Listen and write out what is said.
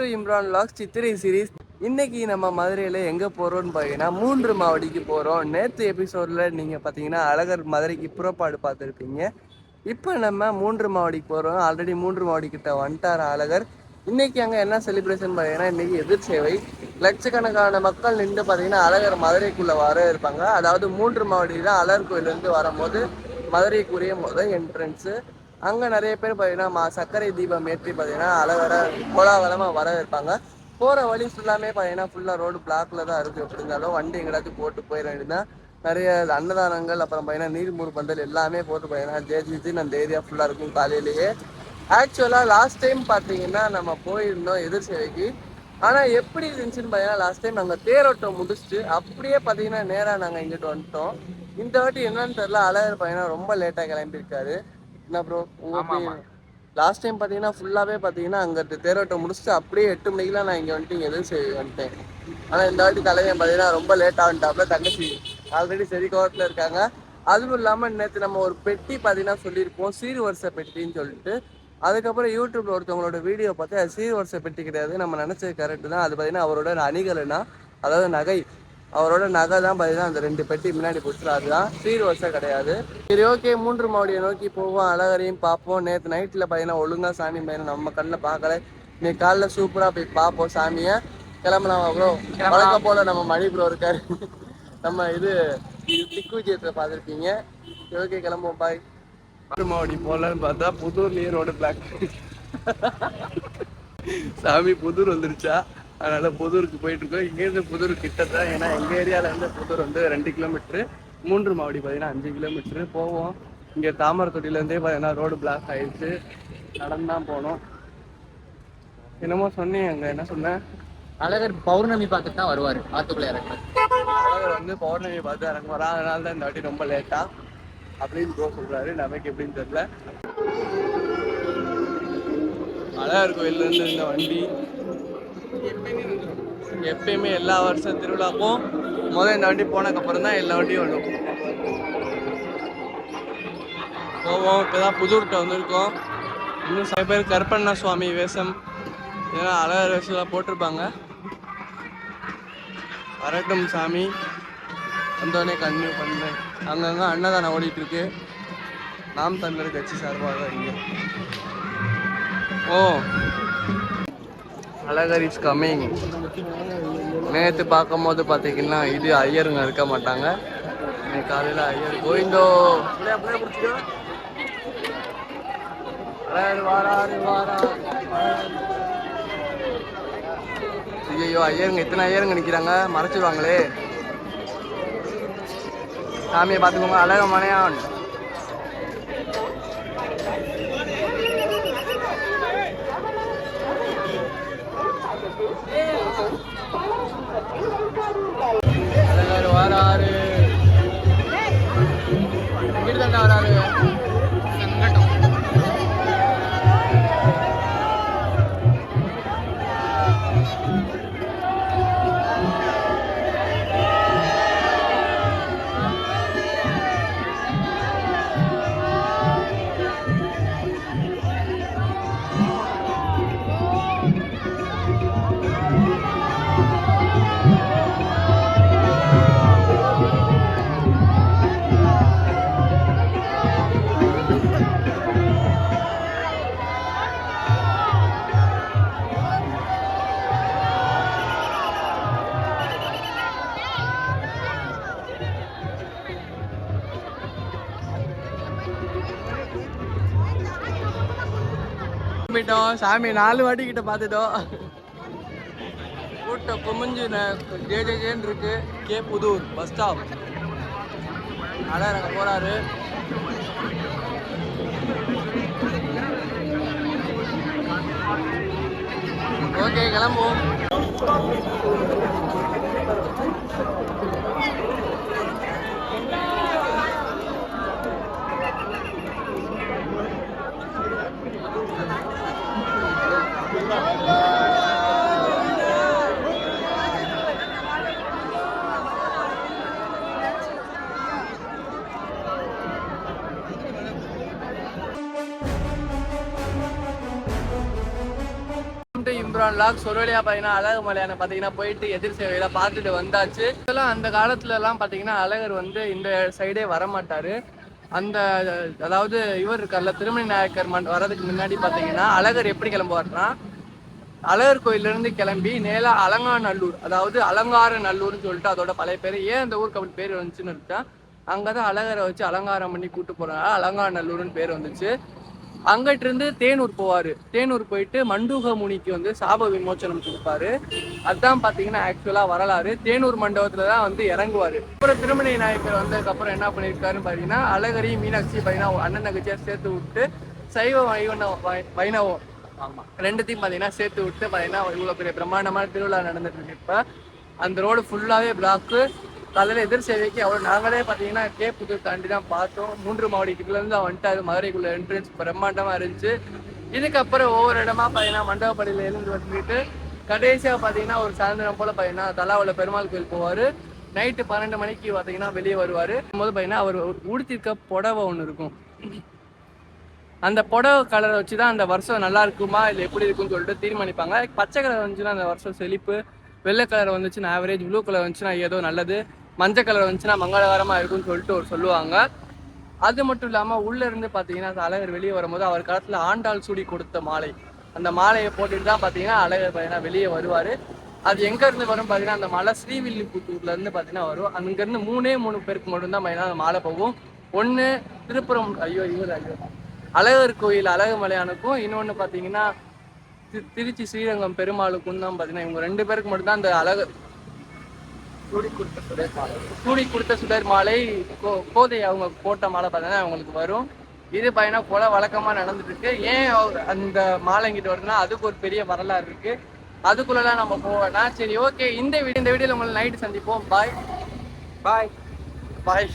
To Imran vlogs Chithirai series இன்னைக்கு நம்ம மதுரையில் எங்கே போகிறோம்னு பார்த்தீங்கன்னா மூன்று மாவடிக்கு போகிறோம் நேற்று எபிசோடில் நீங்கள் பார்த்தீங்கன்னா அழகர் மதுரைக்கு புறப்பாடு பார்த்துருப்பீங்க. இப்போ நம்ம மூன்று மாவடிக்கு போகிறோம் ஆல்ரெடி மூன்று மாவடிக்கிட்ட வந்துட்டார் அழகர். இன்னைக்கு அங்கே என்ன செலிப்ரேஷன் பார்த்தீங்கன்னா இன்னைக்கு எதிர் சேவை. லட்சக்கணக்கான மக்கள் நின்று பார்த்தீங்கன்னா அழகர் மதுரைக்குள்ளே வர இருப்பாங்க. அதாவது மூன்று மாவடி தான் அழகர் கோயிலேருந்து வரும்போது மதுரைக்குரிய முதல் என்ட்ரன்ஸு அங்கே நிறைய பேர் பார்த்தீங்கன்னா மா- சர்க்கரை தீபம் ஏற்றி பார்த்தீங்கன்னா அழகர கோலாகலமாக வர இருப்பாங்க போகிற வழி ஃபுல்லாமே பார்த்தீங்கன்னா ஃபுல்லாக ரோடு பிளாக்ல தான் இருக்குது எப்படி இருந்தாலும் வண்டி எங்கேயாச்சும் போட்டு போயிட வேண்டியதுதான். நிறைய அன்னதானங்கள் அப்புறம் பார்த்தீங்கன்னா நீர்மூர் பந்தல் எல்லாமே போட்டு பார்த்தீங்கன்னா ஜேஜிஜின்னு அந்த ஏரியா ஃபுல்லாக இருக்கும் காலையிலேயே. ஆக்சுவலாக லாஸ்ட் டைம் பார்த்தீங்கன்னா நம்ம போயிருந்தோம் எதிர் சேவைக்கு ஆனால் எப்படி இருந்துச்சுன்னு பார்த்தீங்கன்னா லாஸ்ட் டைம் நாங்கள் தேரோட்டம் முடிச்சுட்டு அப்படியே பார்த்தீங்கன்னா நேராக நாங்கள் இங்கிட்டு வந்துட்டோம். இந்த வாட்டி என்னன்னு தெரில அழகர் பார்த்தீங்கன்னா ரொம்ப லேட்டாக கிளம்பியிருக்காரு. என்ன ப்ரோ உங்க லாஸ்ட் டைம் பார்த்தீங்கன்னா ஃபுல்லாகவே பார்த்தீங்கன்னா அங்கே தேரோட்டம் முடிச்சுட்டு அப்படியே எட்டு மணிக்கெலாம் நான் இங்கே வந்துட்டு இங்கே எதுவும் செய்ய வந்துட்டேன். ஆனால் இந்த வாட்டி தலைவன் பார்த்தீங்கன்னா ரொம்ப லேட் ஆகிட்டாப்ல தங்கச்சி ஆல்ரெடி சரி கோவத்தில் இருக்காங்க. அதுவும் இல்லாமல் நேற்று நம்ம ஒரு பெட்டி பார்த்தீங்கன்னா சொல்லியிருப்போம் சீர் வருஷ பெட்டின்னு சொல்லிட்டு. அதுக்கப்புறம் யூடியூப்ல ஒருத்தவங்களோட வீடியோ பார்த்து அது சீர் வருஷ பெட்டி கிடையாது நம்ம நினச்சது கரெக்டு தான். அது பார்த்தீங்கன்னா அவரோட அணிகலனா அதாவது நகை. அவரோட நகை தான் பார்த்தீங்கன்னா அந்த ரெண்டு பெட்டி முன்னாடி போச்சு அதுதான். சீர் வருஷம் கிடையாது. சரி ஓகே மூன்று மாவடியை நோக்கி போவோம். அழகரையும் பார்ப்போம். நேற்று நைட்டில் பார்த்தீங்கன்னா ஒழுங்கா சாமி பையனை நம்ம கண்ணில் பார்க்கல. இன்னைக்கு காலைல சூப்பராக போய் பார்ப்போம் சாமியை. கிளம்பலாம் ப்ரோ வழக்கம் போல நம்ம மணி ப்ரோ இருக்காரு. நம்ம இது திக்கு விஜயத்தை பார்த்துருப்பீங்க. ஓகே கிளம்புவோம் பாய் மாவடி போகலான்னு பார்த்தா புதூர்லேயே ரோடு பிளாக் சாமி புதூர் வந்துருச்சா? அதனால புதூருக்கு போயிட்டு இருக்கோம் இங்கேருந்து புதூர் கிட்ட தான் ஏன்னா எங்க ஏரியால இருந்து புதூர் வந்து ரெண்டு கிலோமீட்டரு. மூன்று மாவடி பார்த்தீங்கன்னா அஞ்சு கிலோமீட்டரு. போவோம். இங்க தாமரத்தொட்டிலேருந்தே பார்த்தீங்கன்னா ரோடு பிளாக் ஆயிடுச்சு. நடந்து தான் போனோம். என்னமோ சொன்னேன் அங்க என்ன சொன்னேன்? அழகர் பௌர்ணமி பார்த்துட்டு தான் வருவாரு ஆத்துக்குள்ள இறக்குறது அழகர் வந்து பௌர்ணமி பார்த்து இறங்க வரா அதனால தான் இந்த வாட்டி ரொம்ப லேட்டா அப்படின்னு ப்ரோ சொல்றாரு. நமக்கு எப்படின்னு தெரியல. அழகர் கோயில்ல இருந்து இந்த வண்டி எப்பயுமே எல்லா வருஷம் திருவிழாக்கும் முதல் இந்த வண்டி போனதுக்கப்புறம் தான் எல்லா வண்டியும் வரும் போவோம் இப்போதான் புதூர்கிட்ட வந்திருக்கோம். இன்னும் சில பேர் கருப்பண்ணா சுவாமி வேஷம் இதெல்லாம் அழகர் வேஷம்லாம் போட்டிருப்பாங்க. வரட்டும் சாமி. வந்தோடனே கன்டினியூ பண்ணுறேன் அங்கங்கே அன்னதானம் ஓடிட்டு இருக்கு. நாம் தமிழர் கட்சி சார்பாக இங்கே. ஓ. அழகர் இஸ் கம்மிங் நேற்று பார்க்கும்போது பார்த்தீங்கன்னா இது ஐயருங்க இருக்க மாட்டாங்க. இன்னைக்கு காலையில் ஐயர் கோவிந்தோ. ஐயோ ஐயருங்க இத்தனை ஐயருங்க நிற்கிறாங்க மறைச்சிருவாங்களே. சாமியை பார்த்துக்கோங்க அழக மனையான். அழகர் வராரு இங்கிட்டு போயிட்டோம். சாமி நாலு வாட்டி கிட்ட பார்த்துட்டோம் கூட்டம் குமிஞ்சு ஜே ஜே ஜேன்னு இருக்கு. K Pudur bus stop. அதான் அங்கே போறாரு. ஓகே கிளம்புவோம். இம்ரான் லாக் சொரோலியா பார்த்தீங்கன்னா அழகு மலையான பார்த்தீங்கன்னா போயிட்டு எதிர் சேவையில பார்த்துட்டு வந்தாச்சு. இதெல்லாம் அந்த காலத்துல எல்லாம் பார்த்தீங்கன்னா அழகர் வந்து இந்த சைடே வரமாட்டாரு. அந்த அதாவது இவர் இருக்கார்ல திருமணி நாயக்கர் மண் வர்றதுக்கு முன்னாடி பார்த்தீங்கன்னா அழகர் எப்படி கிளம்புவார்னா அழகர் கோயில்ல இருந்து கிளம்பி நேராக அலங்காநல்லூர் அதாவது அலங்கார நல்லூர்னு சொல்லிட்டு அதோட பழைய பேர் ஏன் அந்த ஊருக்கு அப்படி பேர் வந்துச்சுன்னு இருக்கா அங்கதான் அழகரை வச்சு அலங்காரம் பண்ணி கூட்டு போறாங்க. அலங்காநல்லூர்னு பேர் வந்துச்சு. அங்கிட்டு இருந்து தேனூர் போவார். தேனூர் போயிட்டு மண்டூக முனிக்கு வந்து சாப விமோச்சனம் கொடுப்பாரு. அதான் பார்த்தீங்கன்னா ஆக்சுவலாக வரலாறு. தேனூர் மண்டபத்தில் தான் வந்து இறங்குவார். அப்புறம் திருமணி நாயக்கர் வந்ததுக்கப்புறம் என்ன பண்ணியிருக்காருன்னு பார்த்தீங்கன்னா அழகரி மீனாட்சி பாத்தீங்கன்னா அண்ணன் தங்கச்சியா சேர்த்து விட்டு சைவ வைணவ வைணவம் ஆமாம் ரெண்டுத்தையும் பார்த்தீங்கன்னா சேர்த்து விட்டு பார்த்தீங்கன்னா இவ்வளோ பெரிய பிரம்மாண்டமான திருவிழா நடந்துட்டு இருக்கு இப்போ. அந்த ரோடு ஃபுல்லாகவே பிளாக்கு காலையில் எதிர் சேவைக்கு அவ்வளோ நாங்களே பார்த்தீங்கன்னா கே புதூர் தாண்டி தான் பார்த்தோம். மூன்று மாவட்டத்துலேருந்து அவன் வந்துட்டாரு மதுரைக்குள்ள என்ட்ரன்ஸ் பிரம்மாண்டமாக இருந்துச்சு. இதுக்கப்புறம் ஒவ்வொரு இடமா பார்த்தீங்கன்னா மண்டபப்படியில் எழுந்து வந்துட்டு கடைசியாக பார்த்தீங்கன்னா ஒரு சாயந்தரம் போல் பார்த்தீங்கன்னா தலாவில் பெருமாள் கோயில் போவார். நைட்டு பன்னெண்டு மணிக்கு பார்த்தீங்கன்னா வெளியே வருவார். போது பார்த்தீங்கன்னா அவர் உடுத்திருக்க புடவை ஒன்று இருக்கும். அந்த புடவை கலரை வச்சு தான் அந்த வருஷம் நல்லா இருக்குமா இல்லை எப்படி இருக்கும்னு சொல்லிட்டு தீர்மானிப்பாங்க. பச்சை கலர் வந்துச்சுன்னா அந்த வருஷம் செழிப்பு வெள்ளை கலர் வந்துச்சுன்னா ஆவரேஜ் ப்ளூ கலர் வந்துச்சுன்னா ஏதோ நல்லது. மஞ்சள் கலர் வந்துச்சுன்னா மங்களகரமாக இருக்கும்னு சொல்லிட்டு ஒரு சொல்லுவாங்க. அது மட்டும் இல்லாமல் உள்ளே இருந்து பார்த்தீங்கன்னா அந்த அழகர் வெளியே வரும்போது அவர் காலத்தில் ஆண்டாள் சூடி கொடுத்த மாலை. அந்த மாலையை போட்டுட்டு தான் பார்த்தீங்கன்னா அழகர் பார்த்தீங்கன்னா வெளியே வருவார். அது எங்கேருந்து வரும் பார்த்தீங்கன்னா அந்த மலை ஸ்ரீவில்லிபுத்தூர்லேருந்து பார்த்தீங்கன்னா வரும். அங்கேருந்து மூணே மூணு பேருக்கு மட்டும்தான் பார்த்தீங்கன்னா அந்த மாலை போகும். ஒன்று திருப்புறம் ஐயோ இவர் ஐயோ. அழகர் கோயில் அழகு மலையானுக்கும் இன்னொன்று பார்த்தீங்கன்னா தி- திருச்சி ஸ்ரீரங்கம் பெருமாளுக்கும் தான் பார்த்தீங்கன்னா இவங்க ரெண்டு பேருக்கு மட்டும்தான் அந்த அழகு சூடி கொடுத்த சுடர் மாலை கோ- கோதை அவங்க போட்ட மாலை பார்த்தீங்கன்னா அவங்களுக்கு வரும். இது பார்த்தீங்கன்னா கொலை வழக்கமாக நடந்துட்டு இருக்கு ஏன் அந்த மாலை இங்கிட்டு வருதுன்னா அதுக்கு ஒரு பெரிய வரலாறு இருக்கு. அதுக்குள்ளலாம் நம்ம போவேன்னா சரி ஓகே. இந்த வீடியோ இந்த வீடியோவில் உங்களை நைட்டு சந்திப்போம். பாய் பாய் பாய்